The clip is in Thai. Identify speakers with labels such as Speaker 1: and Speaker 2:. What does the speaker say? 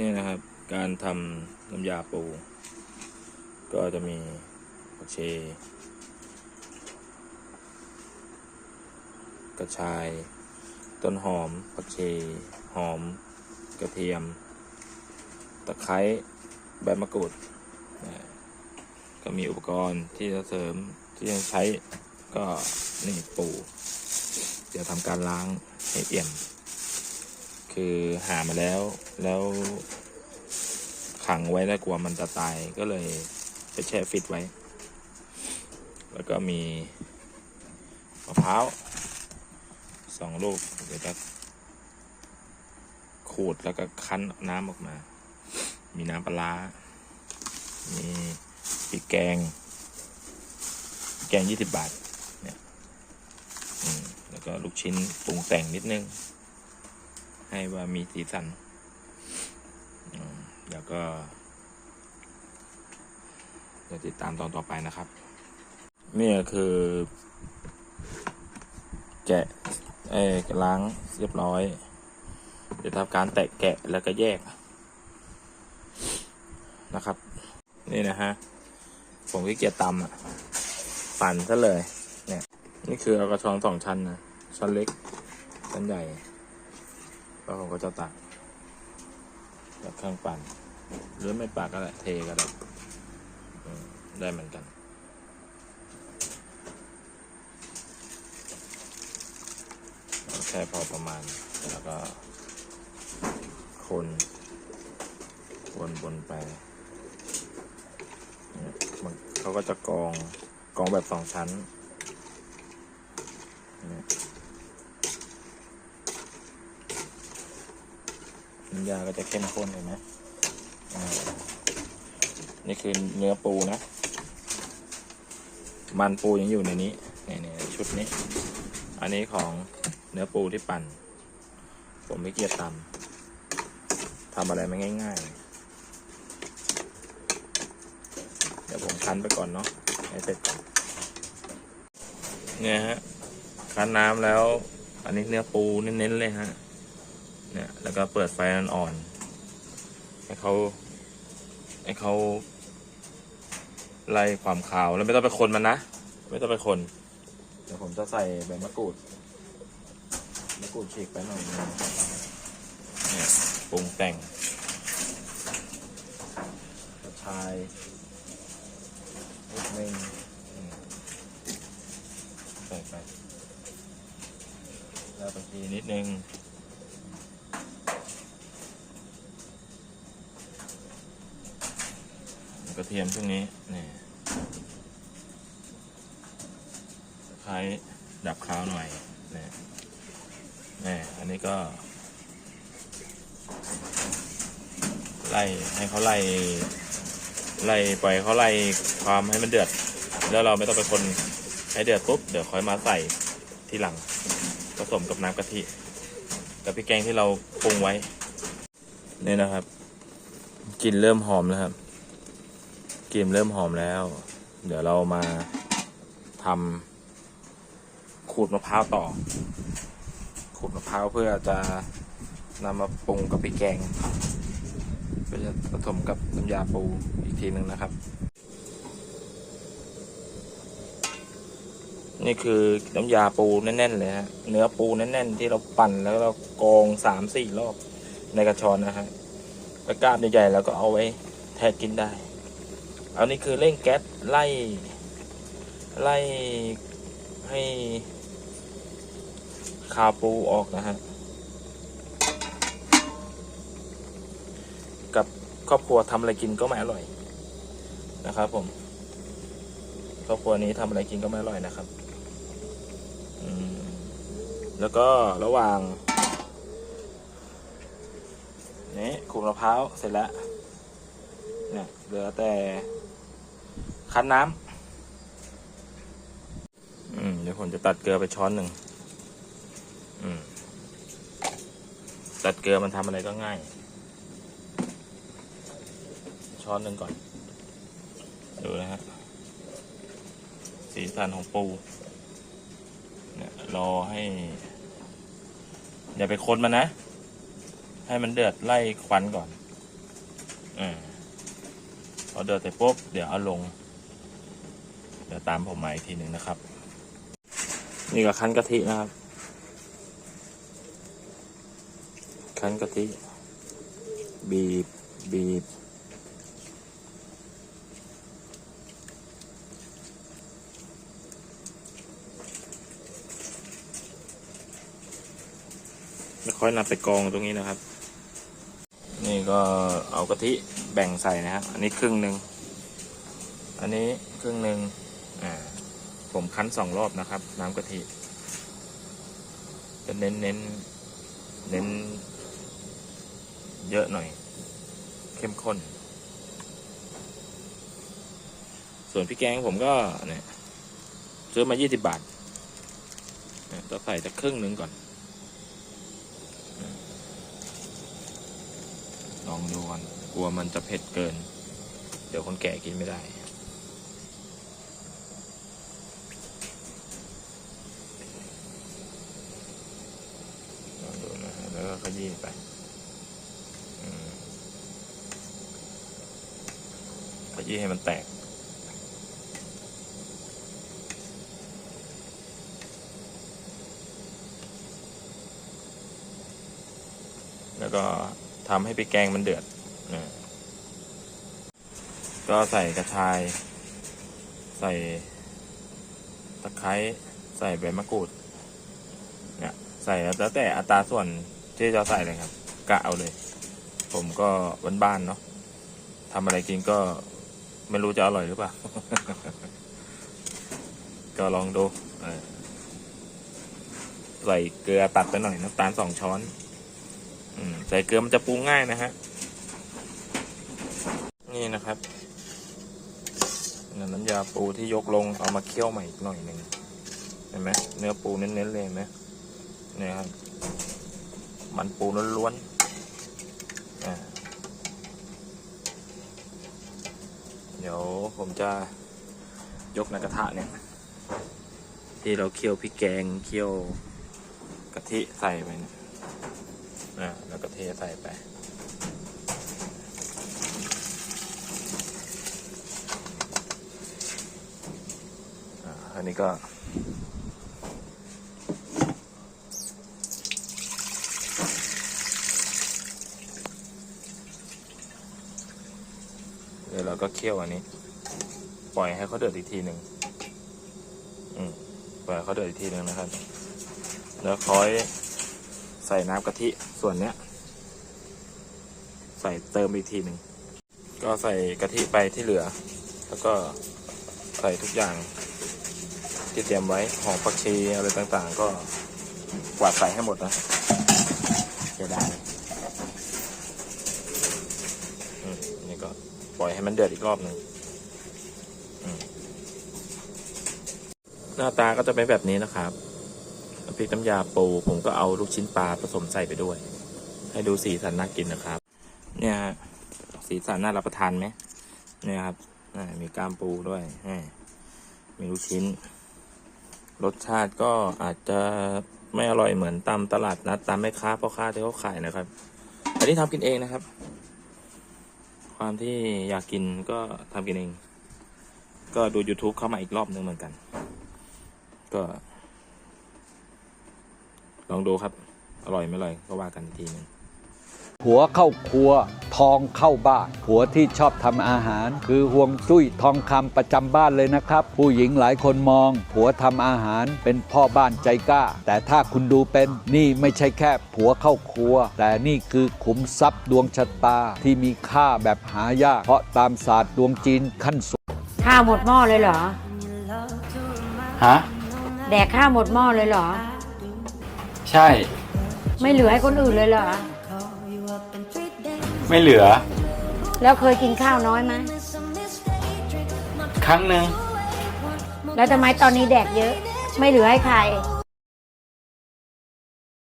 Speaker 1: นี่นะครับ การทำน้ำยาปู ก็จะมีผักชีกระชาย ต้นหอมผักชีหอม กระเทียม ตะไคร้ใบมะกรูดก็มีอุปกรณ์ที่จะเสริมที่จะใช้ก็นี่ปู เดี๋ยวทำการล้างให้เอี่ยม คือหามาแล้วแล้วขังไว้แล้วกลัวมันจะตายก็เลยไปแช่ฟิตไว้ แล้วก็มีมะพร้าวสองลูกเดี๋ยวจะขูดแล้วก็คั้นน้ำออกมา มีน้ำปลา มีพริกแกง แกงยี่สิบบาท เนี่ย อืม แล้วก็ลูกชิ้นปรุงแต่งนิดนึง ให้ว่ามีสีสันอืมแล้วก็เดี๋ยวติดตามตอนต่อไปนะครับ นี่คือ แกะเอ้ล้างเรียบร้อย เดี๋ยวทำการแตะแกะแล้วก็แยกนะครับ นี่นะฮะ ผมขี้เกียจตำอะปั่นซะเลย เนี่ย นี่คือเอากระชอนสองชั้นนะ ชั้นเล็ก ชั้นใหญ่ แล้วผมก็จะตักจากเครื่องปั่น หรือไม่ปากก็ได้เทก็ได้ได้เหมือนกันแค่พอประมาณ แล้วก็ คนวนบนไปเนี่ยมันเขาก็จะกองกองแบบสองชั้นเนี่ย น้ำยาก็จะเข้มข้นเห็นไหมนี่คือเนื้อปูนะ มันปูยังอยู่ในนี้นี่ๆชุดนี้ อันนี้ของเนื้อปูที่ปั่น ผมไม่เกียจตำทำอะไรมาง่าย ๆ เดี๋ยวผมคั้นไปก่อนเนาะให้เสร็จก่อนเนี่ยฮะคั้นน้ำแล้ว อันนี้เนื้อปูเน้นๆเลยฮะ เนี่ยแล้วก็เปิดไฟอ่อนๆให้เขาให้เขาไล่ความขาวแล้วไม่ต้องไปคนมันนะ ไม่ต้องไปคน เดี๋ยวผมจะใส่ใบมะกรูดมะกรูดฉีกไปหน่อยนึงเนี่ยปรุงแต่งกระชายนิดนึงอืมใส่ไปแล้วบางทีนิดนึง กระเทียมช่วงนี้นี่คล้ายดับคาวหน่อยนี่นี่อันนี้ก็ ไล่ให้เขาไล่ ไล่ปล่อยเขาไล่ความให้มันเดือด แล้วเราไม่ต้องไปคนให้เดือดปุ๊บเดี๋ยวค่อยมาใส่ทีหลังผสมกับน้ำกะทิกับพริกแกงที่เราปรุงไว้นี่นะครับกลิ่นเริ่มหอมแล้วครับ กลิ่นเริ่มหอมแล้ว เดี๋ยวเรามาทำขูดมะพร้าวต่อ ขูดมะพร้าวเพื่อจะนำมาปรุงกับพริกแกงเพื่อจะผสมกับน้ำยาปูอีกทีหนึ่งนะครับ นี่คือน้ำยาปูแน่นๆเลยฮะเนื้อปูแน่นๆ ที่เราปั่นแล้วเรากรองสามสี่รอบในกระชอนนะฮะกระกาบใหญ่ๆแล้วก็เอาไว้แทะกินได้ อันนี้คือเร่งแก๊สไล่ ไล่ให้คาปูออกนะฮะ กับครอบครัวทำอะไรกินก็ไม่อร่อยนะครับผม ครอบครัวนี้ทำอะไรกินก็ไม่อร่อยนะครับ แล้วก็ระหว่างนี่ขูดมะพร้าวเสร็จแล้วเนี่ยเหลือแต่ คั้นน้ำอืมเดี๋ยวผมจะตัดเกลือไปช้อนหนึ่งอืมตัดเกลือมันทำอะไรก็ง่าย ช้อนหนึ่งก่อน ดูนะฮะสีสันของปูเนี่ยรอให้ อย่าไปคนมันนะ ให้มันเดือดไล่ควันก่อนอ่าพอเดือดเสร็จปุ๊บ เดี๋ยวเอาลง เดี๋ยวตามผมมาอีกทีหนึ่งนะครับ นี่ก็คั้นกะทินะครับ คั้นกะทิ บีบ บีบ แล้วค่อยนำไปกองตรงนี้นะครับ นี่ก็เอากะทิแบ่งใส่นะครับอันนี้ครึ่งหนึ่ง อันนี้ครึ่งหนึ่ง ผมคั้นสองรอบนะครับ น้ำกะทิจะเน้นเน้นเน้น เยอะหน่อย เข้มข้น ส่วนพริกแกงผมก็เนี่ยซื้อมายี่สิบบาทเนี่ยต้องใส่จะครึ่งหนึ่งก่อน ลองดูก่อน กลัวมันจะเผ็ดเกิน เดี๋ยวคนแก่กินไม่ได้ ลองดูนะฮะแล้วก็ข ยี้ไปขยี้ให้มันแตก แล้วก็ทำให้พริกแกงมันเดือดนะก็ใส่กระชาย ใส่ตะไคร้ ใส่ใบมะกรูด เนี่ย ใส่แล้วแต่อัตราส่วน ที่จะใส่เลยครับกะเอาเลย ผมก็บ้านๆเนาะทำอะไรกินก็ไม่รู้จะอร่อยหรือเปล่า ก็ลองดูใส่เกลือตัดไปหน่อยน้ำตาลสองช้อนอใส่เกลือมันจะปรุงง่ายนะฮะ นี่นะครับน้ำยาปูที่ยกลงเอามาเคี่ยวใหม่อีกหน่อยหนึ่งเห็นไหมเนื้อปูเน้นๆเลยไหมเนี่ยครับ มันปูล้วนๆเดี๋ยวผมจะยกในกระทะเนี่ย ที่เราเคี่ยวพริกแกงเคี่ยวกะทิใส่ไปเนี่ยแล้วก็เทใส่ไปอันนี้ก็ เดี๋ยวก็เคี่ยวอันนี้ ปล่อยให้เขาเดือดอีกทีหนึ่งอืมปล่อยเขาเดือดอีกทีหนึ่งนะครับ แล้วค่อยใส่น้ำกะทิส่วนเนี้ย ใส่เติมอีกทีหนึ่งก็ใส่กะทิไปที่เหลือ แล้วก็ใส่ทุกอย่างที่เตรียมไว้หอมผักชีอะไรต่างๆ ก็กวาดใส่ให้หมดนะจะได้อืมนี่ก็ป ล่อยให้มันเดือดอีกรอบหนึ่งหน้าตาก็จะเป็นแบบนี้นะครับพริกน้ำยาปูผมก็เอาลูกชิ้นปลาผสมใส่ไปด้วย ให้ดูสีสันน่ากินนะครับ เนี่ยฮะสีสันน่ารับประทานไหมเนี่ยครับอ่มีกล้ามปูด้วยมีลูกชิ้น รสชาติก็อาจจะไม่อร่อยเหมือนตามตลาดนัดตามแม่ค้าพ่อค้าที่เขาขายนะครับ อันนี้ทำกินเองนะครับ ความที่อยากกินก็ทำกินเอง ก็ดู YouTube เข้ามาอีกรอบนึงเหมือนกัน ก็ ลองดูครับ อร่อยไม่อร่อยก็ว่ากันอีกทีหนึง
Speaker 2: ผัวเข้าครัว ทองเข้าบ้าน ผัวที่ชอบทำอาหาร คือห่วงจุ้ยทองคำประจำบ้านเลยนะครับ ผู้หญิงหลายคนมอง ผัวทำอาหารเป็นพ่อบ้านใจกล้า แต่ถ้าคุณดูเป็นนี่ไม่ใช่แค่ผัวเข้าครัว แต่นี่คือขุมทรัพย์ดวงชะตาที่มีค่าแบบหายาก เพราะตามศาสตร์ดวงจีนขั้นสูง
Speaker 3: ข้าวหมดหม้อเลยเหรอ
Speaker 4: ฮะ
Speaker 3: แดกข้าวหมดหม้อเลยเหรอ
Speaker 4: ใช่
Speaker 3: ไม่เหลือให้คนอื่นเลยเหรอ
Speaker 4: ไม่เหลือ
Speaker 3: แล้วเคยกินข้าวน้อยไหม
Speaker 4: ครั้งหนึ่ง
Speaker 3: แล้วทำไมตอนนี้แดกเยอะ ไม่เหลือให้ใคร